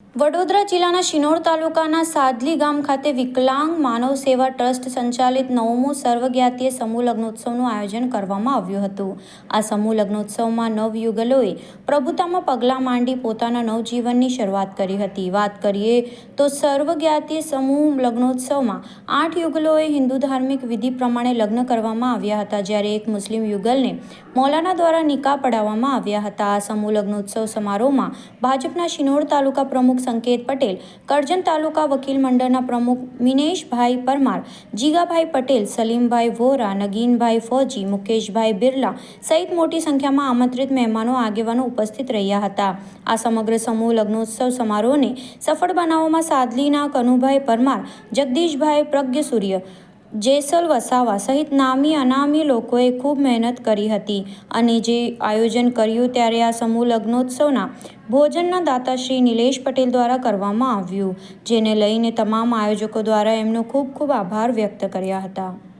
વડોદરા જિલ્લાના શિનોર તાલુકાના સાદલી ગામ ખાતે વિકલાંગ માનવ સેવા ટ્રસ્ટ સંચાલિત નવમું સર્વજ્ઞાતીય સમૂહ લગ્નોત્સવનું આયોજન કરવામાં આવ્યું હતું. આ સમૂહ લગ્નોત્સવમાં નવયુગલોએ પ્રભુતામાં પગલાં માંડી પોતાના નવજીવનની શરૂઆત કરી હતી. વાત કરીએ તો સર્વજ્ઞાતીય સમૂહ લગ્નોત્સવમાં આઠ યુગલોએ હિન્દુ ધાર્મિક વિધિ પ્રમાણે લગ્ન કરવામાં આવ્યા હતા, જ્યારે એક મુસ્લિમ યુગલને મૌલાના દ્વારા નિકાહ પડાવવામાં આવ્યા હતા. આ સમૂહ લગ્નોત્સવ સમારોહમાં ભાજપના શિનોર તાલુકા પ્રમુખ સંકેત પટેલ, કરજણ તાલુકા વકીલ મંડળના પ્રમુખ મિનેશભાઈ પરમાર, જીગાભાઈ પટેલ, સલીમભાઈ વોરા, નગીનભાઈ ફોજી, મુકેશભાઈ બિરલા સહિત મોટી સંખ્યામાં આમંત્રિત મહેમાનો આગેવાનો ઉપસ્થિત રહ્યા હતા. આ સમગ્ર સમૂહ લગ્નોત્સવ સમારોહને સફળ બનાવવામાં સાદલીના કનુભાઈ પરમાર, જગદીશભાઈ પ્રજ્ઞસૂર્ય જેસલ વસાવા સહિત નામી અનામી લોકોએ ખૂબ મહેનત કરી હતી અને જે આયોજન કર્યું ત્યારે આ સમૂહ લગ્નોત્સવના ભોજનના દાતા શ્રી નિલેશ પટેલ દ્વારા કરવામાં આવ્યું, જેને લઈને તમામ આયોજકો દ્વારા એમનો ખૂબ ખૂબ આભાર વ્યક્ત કર્યા હતા.